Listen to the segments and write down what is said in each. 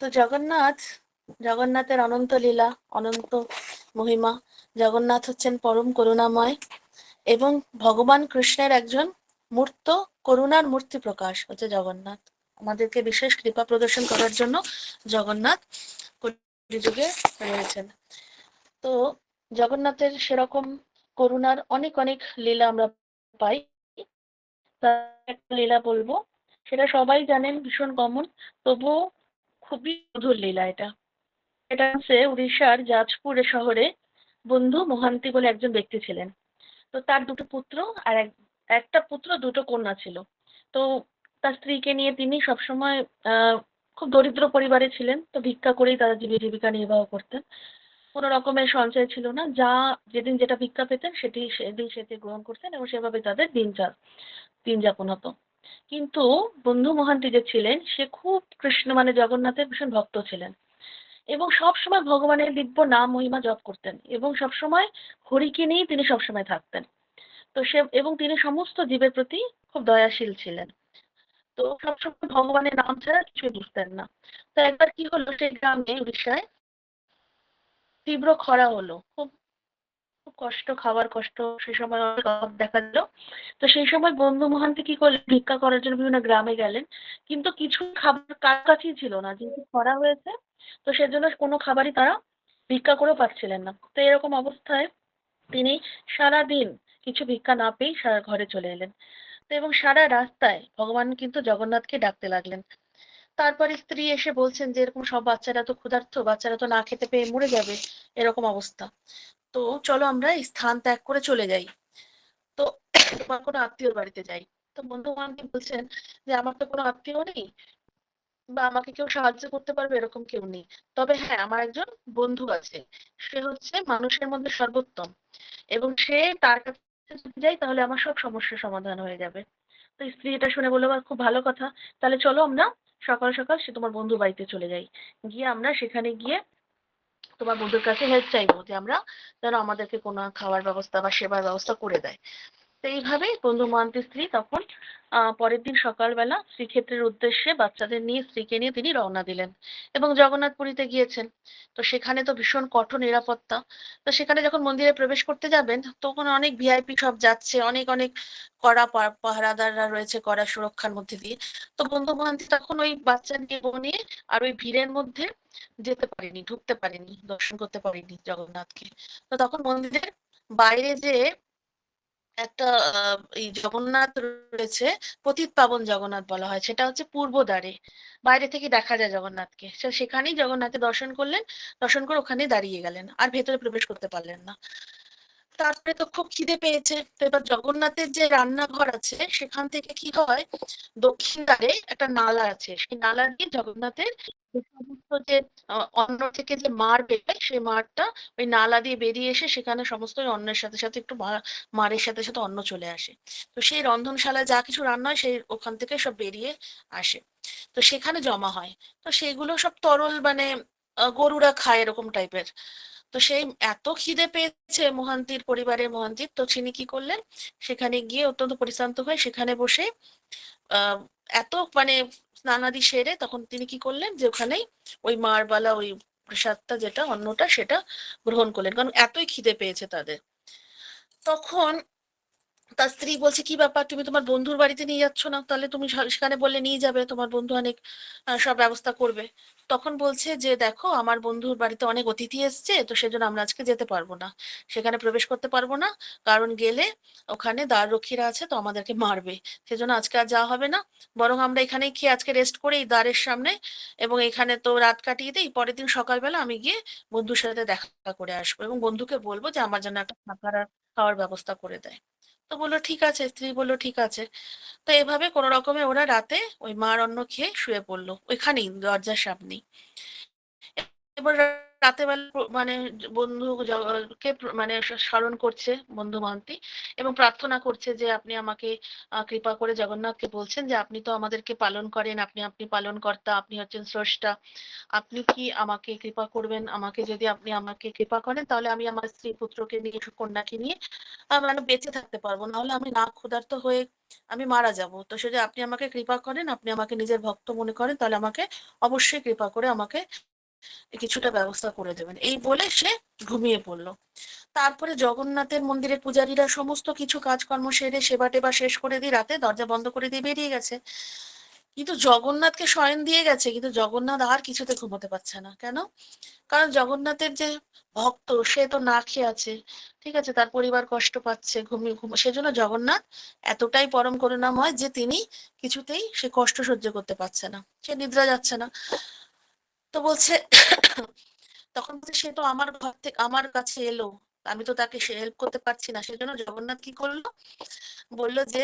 তো জগন্নাথ, জগন্নাথের অনন্ত লীলা, অনন্ত মহিমা। জগন্নাথ হচ্ছেন পরম করুণাময় এবং ভগবান কৃষ্ণের একজন মূর্ত, করুণার মূর্তি প্রকাশ হচ্ছে জগন্নাথ। আমাদেরকে বিশেষ কৃপা প্রদর্শন করার জন্য জগন্নাথ যুগে রয়েছেন। তো জগন্নাথের সেরকম করুণার অনেক অনেক লীলা আমরা পাই। একটা লীলা বলব, সেটা সবাই জানেন, ভীষণ কমন। তবুও খুবই মধুর লীলা এটা। এটা হচ্ছে উড়িষ্যার জাজপুর শহরে বন্ধু মহান্তি বলে একজন ব্যক্তি ছিলেন। তো তার দুটো পুত্র আর এক, একটা পুত্র, দুটো কন্যা ছিল। তো তার স্ত্রীকে নিয়ে তিনি সবসময় খুব দরিদ্র পরিবারে ছিলেন। তো ভিক্ষা করেই তারা জীবিকা নির্বাহ করতেন। কোনো রকমের সঞ্চয় ছিল না। যা যেদিন যেটা ভিক্ষা পেতেন, সেটি, সেদিন সেটি গ্রহণ করতেন এবং সেভাবে তাদের দিন যা দিন যাপন হতো। কিন্তু বন্ধু মহান্তি যে ছিলেন, সে খুব কৃষ্ণ মানে জগন্নাথের ভীষণ ভক্ত ছিলেন। এবং সব সময় ভগবানের দিব্য নাম মহিমা জপ করতেন এবং সব সময় হরিকে নিয়েই তিনি সবসময় থাকতেন। তো সে, এবং তিনি সমস্ত জীবের প্রতি খুব দয়াশীল ছিলেন। তো সবসময় ভগবানের নাম ছাড়া কিছুই বুঝতেন না। তো একবার কি হলো সেই গ্রামে উড়িষ্যায় তীব্র খরা হলো। খুব খুব কষ্ট খাবার কষ্ট, সেই সময় দেখা দিল। তো সেই সময় বন্ধু মহান্তি কি করলেন? ভিক্ষা করার জন্য বিভিন্ন গ্রামে গেলেন। কিন্তু কিছু খাবার কার কাছেই ছিল না, যেহেতু খরা হয়েছে, তো সেজন্য কোনো খাবারই তারা ভিক্ষা করেও পাচ্ছিলেন না। তো এরকম অবস্থায় তিনি সারাদিন কিছু ভিক্ষা না পেয়েই সারা ঘরে চলে এলেন। তো এবং সারা রাস্তায় ভগবান কিন্তু জগন্নাথকে ডাকতে লাগলেন। তারপরে স্ত্রী এসে বলছেন যে, এরকম সব বাচ্চারা তো ক্ষুধার্ত, বাচ্চারা তো না খেতে পেয়ে মরে যাবে। এরকম অবস্থা। তো চলো আমরা স্থান ত্যাগ করে চলে যাই। তো তোমার কোনো আত্মীয়র বাড়িতে যাই। তো বন্ধু বান্ধব বলছেন যে, আমার তো কোনো আত্মীয় নেই বা আমাকে কেউ সাহায্য করতে পারবে এরকম কেউ নেই। তবে হ্যাঁ আমার একজন বন্ধু আছে। সে হচ্ছে মানুষের মধ্যে সর্বোত্তম এবং সে তার কাছে যদি যাই তাহলে আমার সব সমস্যার সমাধান হয়ে যাবে। তো স্ত্রী এটা শুনে বলল খুব ভালো কথা। তাহলে চলো আমরা সকাল সকাল সে তোমার বন্ধু বাড়িতে চলে যাই। গিয়ে আমরা সেখানে গিয়ে তোমার বন্ধুর কাছে হেল্প চাইব যে আমরা যেন আমাদেরকে কোনো খাওয়ার ব্যবস্থা বা সেবার ব্যবস্থা করে দেয়। তো এইভাবেই বন্ধু মহান্তির স্ত্রী তখন পরের দিন সকালবেলা শ্রীক্ষেত্রের উদ্দেশ্যে বাচ্চাদের নিয়ে স্ত্রীকে নিয়ে তিনি রওনা দিলেন এবং জগন্নাথপুরীতে গিয়েছেন। তো সেখানে তো ভীষণ কঠোর নিরাপত্তা। তো সেখানে যখন মন্দিরে প্রবেশ করতে যাবেন, তখন অনেক ভিআইপি সব যাচ্ছে, অনেক অনেক কড়া পাহারাদাররা রয়েছে কড়া সুরক্ষার মধ্যে দিয়ে। তো বন্ধু মহান্তি তখন ওই বাচ্চা নিয়ে নিয়ে আর ওই ভিড়ের মধ্যে যেতে পারেনি, ঢুকতে পারেনি, দর্শন করতে পারেনি জগন্নাথকে। তো তখন মন্দিরের বাইরে যে একটা এই জগন্নাথ রয়েছে, পতিত পাবন জগন্নাথ বলা হয়। সেটা হচ্ছে পূর্ব দ্বারে, বাইরে থেকে দেখা যায় জগন্নাথকে। সেখানেই জগন্নাথকে দর্শন করলেন, দর্শন করে ওখানে দাঁড়িয়ে গেলেন, আর ভেতরে প্রবেশ করতে পারলেন না। তারপরে তো খুব খিদে পেয়েছে। তো এবার জগন্নাথের যে রান্নাঘর আছে, সেখান থেকে কি হয়, দক্ষিণ দ্বারে একটা নালা আছে। সেই নালা দিয়ে জগন্নাথের সমস্ত যে অন্ন থেকে যে মার বেরোয় সেই মারটা ওই নালা দিয়ে বেরিয়ে এসে সেখানে সমস্ত অন্নের সাথে সাথে একটু মারের সাথে সাথে অন্ন চলে আসে। তো সেই রন্ধনশালায় যা কিছু রান্না হয়, সেই ওখান থেকে সব বেরিয়ে আসে। তো সেখানে জমা হয়। তো সেগুলো সব তরল মানে গরুরা খায় এরকম টাইপের তো সেই এত খিদে পেয়েছে মহান্তির পরিবারের মহান্তির, তো তিনি কি করলেন? সেখানে গিয়ে অত্যন্ত পরিশ্রান্ত হয়ে সেখানে বসে এত মানে স্নানাদি সেরে তখন তিনি কি করলেন যে ওখানেই ওই মারবালা, ওই প্রসাদটা যেটা, অন্নটা সেটা গ্রহণ করলেন। কারণ এতই খিদে পেয়েছে তাদের। তখন তার স্ত্রী বলছে, কি ব্যাপার? তুমি তোমার বন্ধুর বাড়িতে নিয়ে যাচ্ছ না? তাহলে তুমি সেখানে বললে নিয়ে যাবে, তোমার বন্ধু অনেক সব ব্যবস্থা করবে। তখন বলছে যে, দেখো, আমার বন্ধুর বাড়িতে অনেক অতিথি এসছে, তো সেজন্য আমরা আজকে যেতে পারব না। সেখানে প্রবেশ করতে পারব না, কারণ গেলে ওখানে দ্বার রক্ষীরা আছে, তো আমাদেরকে মারবে। সেজন্য আজকে আর যাওয়া হবে না। বরং আমরা এখানেই খেয়ে আজকে রেস্ট করে এই দ্বারের সামনে এবং এখানে তো রাত কাটিয়ে দিই, পরের দিন সকালবেলা আমি গিয়ে বন্ধুর সাথে দেখা করে আসব এবং বন্ধুকে বলব যে, আমার জন্য একটা থাকার খাওয়ার ব্যবস্থা করে দেয়। তো বলল, ঠিক আছে। স্ত্রী বলল, ঠিক আছে। তো এভাবে কোনো রকমে ওরা রাতে ওই মার অন্ন খেয়ে শুয়ে পড়ল, ওইখানেই দরজার সামনেই। এবার রাতে বেলা মানে বন্ধু কে মানে স্মরণ করছে বন্ধু মহান্তি এবং প্রার্থনা করছে যে আপনি আমাকে কৃপা করে জগন্নাথকে বলছেন যে আপনি তো আমাদেরকে পালন করেন, আপনি আপনি পালন কর্তা আপনি হচ্ছেন স্রষ্টা। আপনি কি আমাকে কৃপা করবেন? আমাকে যদি আপনি আমাকে কৃপা করেন, তাহলে আমি আমার স্ত্রী পুত্রকে নিয়ে কন্যাকে নিয়ে মানে বেঁচে থাকতে পারব। নাহলে আমি না ক্ষুধার্ত হয়ে আমি মারা যাব। তো সে আপনি আমাকে কৃপা করেন, আপনি আমাকে নিজের ভক্ত মনে করেন, তাহলে আমাকে অবশ্যই কৃপা করে আমাকে কিছুটা ব্যবস্থা করে দেবেন। এই বলে সে ঘুমিয়ে পড়ল। তারপরে জগন্নাথের মন্দিরের পূজারীরা সমস্ত কিছু কাজকর্ম সেরে সেবা টেবা শেষ করে দিয়ে রাতে দরজা বন্ধ করে দিয়ে বেরিয়ে গেছে। কিন্তু জগন্নাথকে শয়ন দিয়ে গেছে, কিন্তু জগন্নাথ আর কিছুতে ঘুমোতে পারছে না। কেন? কারণ জগন্নাথের যে ভক্ত, সে তো না খেয়ে আছে, ঠিক আছে? তার পরিবার কষ্ট পাচ্ছে, ঘুমিয়ে ঘুম, সেজন্য জগন্নাথ এতটাই পরম করুণাময় যে তিনি কিছুতেই সে কষ্ট সহ্য করতে পারছে না। সে নিদ্রা যাচ্ছে না। তো বলছে, তখন বলছে, সে তো আমার ঘর থেকে, আমার কাছে এলো। আমি তো তাকে সে হেল্প করতে পারছি না। সেজন্য জগন্নাথ কি করল? বলল যে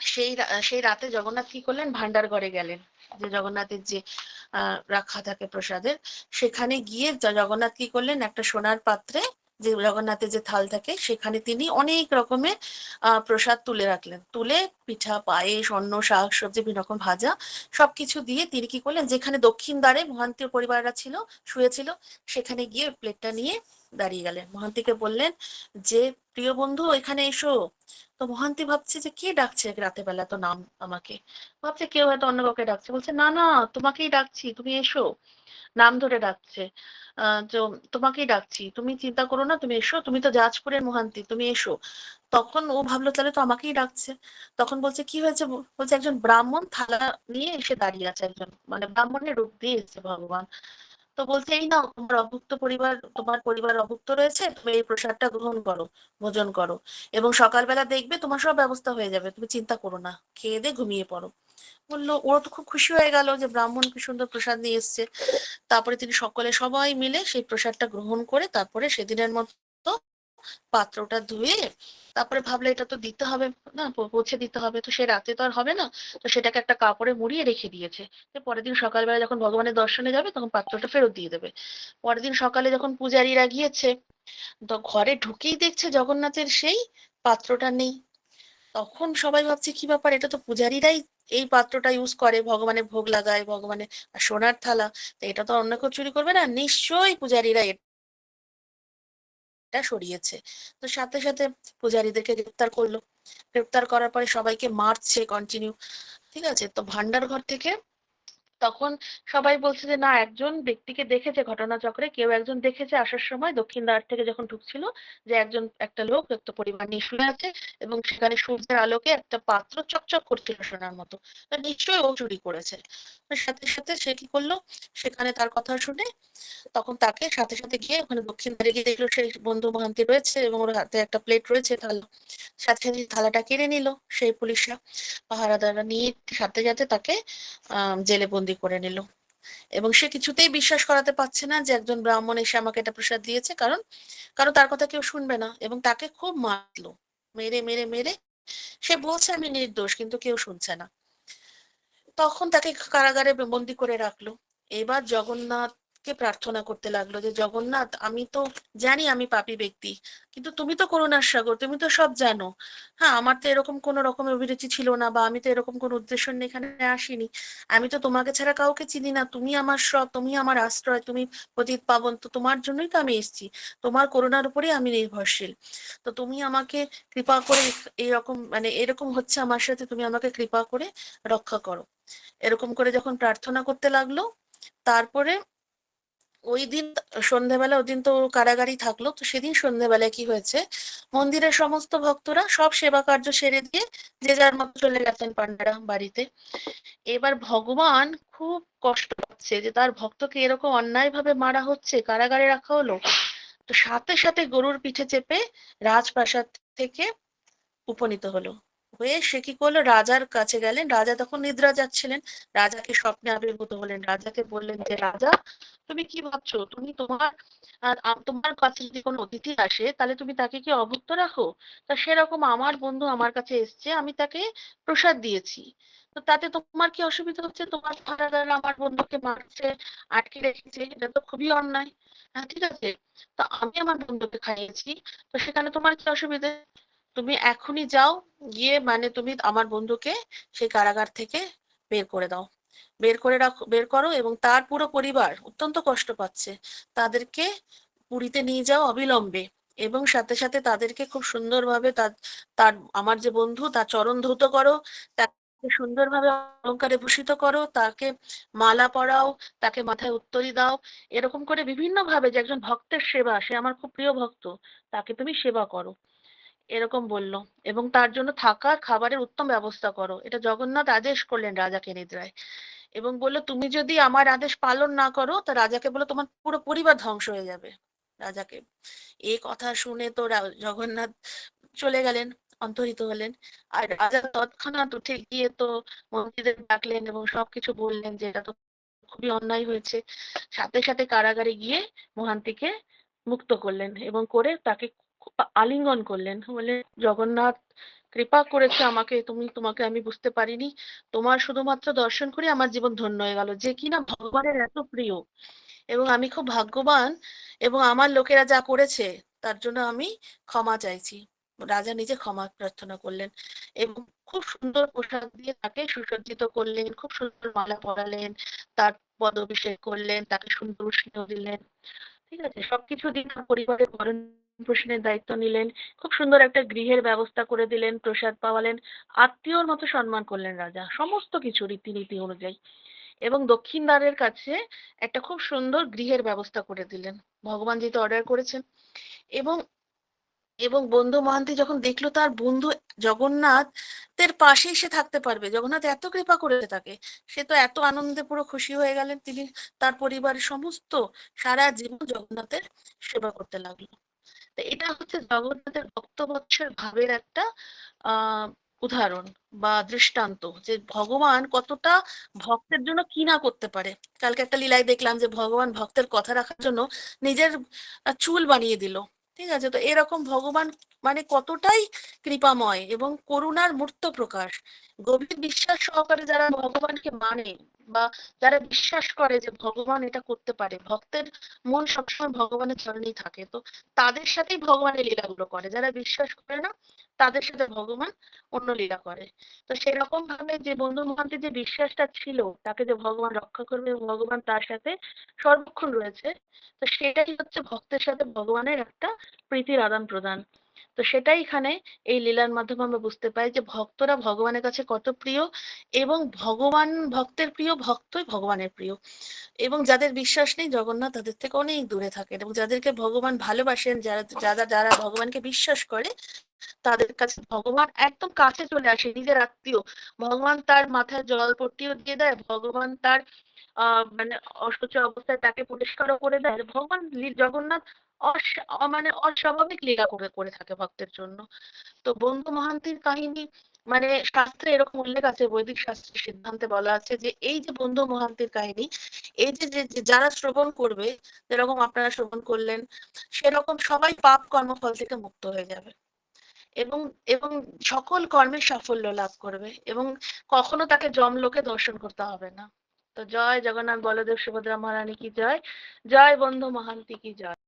সেই সেই রাতে জগন্নাথ কি করলেন? ভান্ডার ঘরে গেলেন। যে জগন্নাথের যে রাখা থাকে প্রসাদের, সেখানে গিয়ে জগন্নাথ কি করলেন? একটা সোনার পাত্রে যে জগন্নাথের যে থাল থাকে, সেখানে তিনি অনেক রকমের প্রসাদ তুলে রাখলেন। তুলে পিঠা, পায়েস অন্য শাক সবজি, বিভিন্ন রকম ভাজা সবকিছু দিয়ে তিনি কি করলেন, যেখানে দক্ষিণ দ্বারে মহান্তীয় পরিবাররা ছিল, শুয়েছিল, সেখানে গিয়ে প্লেটটা নিয়ে দাঁড়িয়ে গেলেন। মহান্তিকে বললেন যে, প্রিয় বন্ধু, এখানে এসো। তো মহান্তি ভাবছে যে, কে ডাকছে রাতে বেলা তো নাম আমাকে? ভাবছে কেউ হয়তো অন্য কাউকে ডাকছে। বলছে, না না, তোমাকেই ডাকছি, তুমি এসো। নাম ধরে ডাকছে। তোমাকেই ডাকছি। তুমি চিন্তা করো না, তুমি এসো। তুমি তো জাজপুরের মহান্তি, তুমি এসো। তখন ও ভাবলো, তাহলে তো আমাকেই ডাকছে। তখন বলছে, কি হয়েছে? বলছে, একজন ব্রাহ্মণ থালা নিয়ে এসে দাঁড়িয়ে আছে একজন। মানে ব্রাহ্মণের রূপ দিয়ে এসেছে ভগবান। তো বলছে এই নাও তোমার অভুক্ত পরিবার, তোমার পরিবার অভুক্ত রয়েছে, তুমি এই প্রসাদটা গ্রহণ করো, ভোজন করো। এবং সকালবেলা দেখবে তোমার সব ব্যবস্থা হয়ে যাবে, তুমি চিন্তা করো না, খেয়ে দিয়ে ঘুমিয়ে পড়ো। বলল, ওরা তো খুব খুশি হয়ে গেল যে ব্রাহ্মণ কি সুন্দর প্রসাদ নিয়ে এসছে। তারপরে তিনি সকলে সবাই মিলে সেই প্রসাদটা গ্রহণ করে তারপরে সেদিনের মতো পাত্রটা ধুয়ে তারপরে ভাবলে এটা তো দিতে হবে না পৌঁছে দিতে হবে। তো সে রাতে তো আর হবে না। তো সেটাকে একটা কাপড়ে মুড়িয়ে রেখে দিয়েছে। পরের দিন সকালবেলা যখন ভগবানের দর্শনে যাবে, তখন পাত্রটা ফেরত দিয়ে দেবে। পরের দিন সকালে যখন পূজারীরা গিয়েছে, তো ঘরে ঢুকেই দেখছে জগন্নাথের সেই পাত্রটা নেই। তখন সবাই ভাবছে, কি ব্যাপার? এটা তো পূজারীরাই এই পাত্রটা ইউজ করে। ভগবানের ভোগ লাগায়, ভগবানের সোনার থালা। তো এটা তো অন্য কেউ চুরি করবে না? নিশ্চয়ই পূজারীরা এটা সরিয়েছে। তো সাথে সাথে পূজারীদেরকে গ্রেপ্তার করল। গ্রেপ্তার করার পরে সবাইকে মারছে কন্টিনিউ ঠিক আছে? তো ভান্ডার ঘর থেকে তখন সবাই বলছে যে, না, একজন ব্যক্তিকে দেখেছে ঘটনাচক্রে, কেউ একজন দেখেছে আসার সময় দক্ষিণ দ্বার থেকে যখন ঢুকছিল যে একজন, একটা লোক একটা পরিবার নিয়ে শুয়ে আছে এবং সেখানে সূর্যের আলোকে একটা পাত্র চকচক করছিল সোনার মতো। নিশ্চয়ই ও চুরি করেছে। সাথে সাথে সে কি করল? সেখানে তার কথা শুনে তখন তাকে সাথে সাথে গিয়ে ওখানে দক্ষিণ দ্বারে গিয়ে দেখল সেই বন্ধু মহান্তি রয়েছে এবং ওর হাতে একটা প্লেট রয়েছে থালা। সাথে সাথে থালাটা কেড়ে নিল সেই পুলিশরা। পাহারাদাররা নিয়ে সাথে সাথে তাকে জেলে বন্দি করে নিল। এবং সে কিছুতেই বিশ্বাস করাতে পারছে না যে একজন ব্রাহ্মণ এসে আমাকে এটা প্রসাদ দিয়েছে, কারণ কারণ তার কথা কেউ শুনবে না এবং তাকে খুব মারলো। মেরে মেরে মেরে। সে বলছে, আমি নির্দোষ, কিন্তু কেউ শুনছে না। তখন তাকে কারাগারে বন্দি করে রাখল। এবার জগন্নাথকে প্রার্থনা করতে লাগল যে, জগন্নাথ, আমি তো জানি আমি পাপী ব্যক্তি, কিন্তু তুমি তো করুণার সাগর, তুমি তো সব জানো। হ্যাঁ আমার তো এরকম কোনো রকমের অভিরুচি ছিল না বা আমি তো এরকম কোনো উদ্দেশ্য নিয়ে এখানে আসিনি। আমি তো তোমাকে ছাড়া কাউকে চিনি না। তুমি আমার সব, তুমি আমার আশ্রয়, তুমি পতিত পাবন, তো তোমার জন্যই তো আমি এসেছি। তোমার করুণার উপরেই আমি নির্ভরশীল। তো তুমি আমাকে কৃপা করে এরকম মানে এরকম হচ্ছে আমার সাথে, তুমি আমাকে কৃপা করে রক্ষা করো। এরকম করে যখন প্রার্থনা করতে লাগল, তারপরে ওই দিন সন্ধ্যেবেলা ওই দিন তো ও কারাগারেই থাকল, তো সেদিন সন্ধ্যেবেলায় কি হয়েছে? মন্দিরের সমস্ত ভক্তরা সব সেবা কার্য সেরে দিয়ে যে যার মতো চলে গেছেন পান্ডারা বাড়িতে। এবার ভগবান খুব কষ্ট পাচ্ছে যে তার ভক্তকে এরকম অন্যায় ভাবে মারা হচ্ছে, কারাগারে রাখা হলো। তো সাথে সাথে গরুর পিঠে চেপে রাজপ্রাসাদ থেকে উপনীত হলো। হয়ে সে কি করল? রাজার কাছে গেলেন। রাজা তখন নিদ্রা যাচ্ছিলেন। রাজাকে স্বপ্নে আবির্ভূত হলেন। রাজাকে বললেন যে, রাজা, তুমি কি ভাবছ? তুমি তোমার তোমার কাছে যদি কোনো অতিথি আসে, তাহলে তুমি তাকে কি অভুক্ত রাখো? তা সেরকম আমার বন্ধু আমার কাছে এসছে, আমি তাকে প্রসাদ দিয়েছি। তো তাতে তোমার কি অসুবিধা হচ্ছে? তোমার পাহারাদার আমার বন্ধুকে মারছে, আটকে রেখেছে, এটা তো খুবই অন্যায়। হ্যাঁ ঠিক আছে। তো আমি আমার বন্ধুকে খাইয়েছি, তো সেখানে তোমার কি অসুবিধে? তুমি এখনই যাও, গিয়ে মানে তুমি আমার বন্ধুকে সেই কারাগার থেকে বের করে দাও। বের করে রাখো, বের করো এবং তার পুরো পরিবার অত্যন্ত কষ্ট পাচ্ছে। তাদেরকে পুরীতে নিয়ে যাও অবিলম্বে এবং সাথে সাথে তাদেরকে খুব সুন্দরভাবে তার তার, আমার যে বন্ধু, তার চরণ ধৌত করো, তাকে সুন্দরভাবে অলঙ্কারে ভূষিত করো, তাকে মালা পরাও, তাকে মাথায় উত্তরি দাও। এরকম করে বিভিন্ন ভাবে যে একজন ভক্তের সেবা, সে আমার খুব প্রিয় ভক্ত, তাকে তুমি সেবা করো। এরকম বলল। এবং তার জন্য থাকার খাবারের উত্তম ব্যবস্থা করো। এটা জগন্নাথ আদেশ করলেন রাজাকে নিদ্রায়। এবং বলল, তুমি যদি আমার আদেশ পালন না করো, তা রাজাকে বলো তোমার পুরো পরিবার ধ্বংস হয়ে যাবে। রাজাকে। এই কথা শুনে তো জগন্নাথ চলে গেলেন অন্তর্হিত হলেন। আর রাজা তৎক্ষণাৎ উঠে গিয়ে তো মন্ত্রীদের ডাকলেন এবং সবকিছু বললেন যে, এটা তো খুবই অন্যায় হয়েছে। সাথে সাথে কারাগারে গিয়ে মহান্তিকে মুক্ত করলেন এবং করে তাকে আলিঙ্গন করলেন। বলে জগন্নাথ, কৃপা করেছে আমাকে। তুমি, তোমাকে আমি বুঝতে পারিনি। তোমার শুধুমাত্র দর্শন করে আমার জীবন ধন্য হয়ে গেল। যে কিনা ভগবানের এত প্রিয় এবং আমি খুব ভাগ্যবান এবং আমার লোকেরা যা করেছে, তার জন্য আমি ক্ষমা চাইছি। রাজা নিজে ক্ষমা প্রার্থনা করলেন এবং খুব সুন্দর পোশাক দিয়ে তাকে সুসজ্জিত করলেন, খুব সুন্দর মালা পরালেন, তার পদ অভিষেক করলেন, তাকে সুন্দর উষ্ণ দিলেন। ঠিক আছে? সবকিছু তার পরিবারের ভরণ পোষণের দায়িত্ব নিলেন, খুব সুন্দর একটা গৃহের ব্যবস্থা করে দিলেন, প্রসাদ পাওয়ালেন, আত্মীয়র মতো সম্মান করলেন রাজা, সমস্ত কিছু রীতিনীতি অনুযায়ী। এবং দক্ষিণ দ্বারের কাছে একটা খুব সুন্দর গৃহের ব্যবস্থা করে দিলেন, ভগবান যেহেতু অর্ডার করেছেন। এবং এবং বন্ধু মহান্তি যখন দেখল তার বন্ধু জগন্নাথের পাশে সে থাকতে পারবে। জগন্নাথ এত কৃপা করে তাকে। সে তো এত আনন্দে পুরো খুশি হয়ে গেলেন। তিনি তার পরিবারের সমস্ত সারা জীবন জগন্নাথের সেবা করতে লাগল। এটা হচ্ছে জগন্নাথের ভক্তবৎসল ভাবের একটা আহ উদাহরণ বা দৃষ্টান্ত যে ভগবান কতটা ভক্তের জন্য কি না করতে পারে। কালকে একটা লীলায় দেখলাম যে ভগবান ভক্তের কথা রাখার জন্য নিজের চুল বানিয়ে দিল। ঠিক আছে? তো এরকম ভগবান মানে কতটাই কৃপাময় এবং করুণার মূর্ত প্রকাশ। গভীর বিশ্বাস সহকারে যারা ভগবানকে মানে বা যারা বিশ্বাস করে যে ভগবান এটা করতে পারে, ভক্তের মন সবসময় ভগবানের চরণেই থাকে। তো তাদের সাথেই ভগবানের লীলাগুলো করে। যারা বিশ্বাস করে না তাদের সাথে ভগবান অন্য লীলা করে। তো সেরকম ভাবে যে বন্ধু মহান্তির যে বিশ্বাসটা ছিল, তাকে যে ভগবান রক্ষা করবে ভগবান তার সাথে সর্বক্ষণ রয়েছে, তো সেটাই হচ্ছে ভক্তের সাথে ভগবানের একটা প্রীতির আদান প্রদান। তো সেটাই এখানে এই লীলার মাধ্যমে আমরা বুঝতে পাই যে ভক্তরা ভগবানের কাছে কত প্রিয় এবং ভগবান, ভক্তের প্রিয়, ভক্তই ভগবানের প্রিয়। এবং যাদের বিশ্বাস নেই, জগন্নাথ তাদের থেকে অনেক দূরে থাকেন এবং যাদেরকে ভগবান ভালোবাসেন, যারা যারা যারা ভগবানকে বিশ্বাস করে তাদের কাছে ভগবান একদম কাছে চলে আসে, নিজের আত্মীয়। ভগবান তার মাথায় জলপট্টিও দিয়ে দেয়, ভগবান তার, আহ মানে অসুচ অবস্থায় তাকে পরিষ্কারও করে দেয়। ভগবান জগন্নাথ মানে অস্বাভাবিক লীলা করে করে থাকে ভক্তের জন্য। তো বন্ধু মহান্তির কাহিনী মানে শাস্ত্রে এরকম উল্লেখ আছে, বৈদিক শাস্ত্রের সিদ্ধান্তে বলা আছে যে, এই যে বন্ধু মহান্তির কাহিনী, এই যে, যারা শ্রবণ করবে, যেরকম আপনারা শ্রবণ করলেন, সেরকম সবাই পাপ কর্মফল থেকে মুক্ত হয়ে যাবে। এবং এবং সকল কর্মে সাফল্য লাভ করবে এবং কখনো তাকে জমলোকে দর্শন করতে হবে না। তো জয় জগন্নাথ, বলদেব সুভদ্রা মহারানী কি জয়? জয় বন্ধু মহান্তি কি জয়?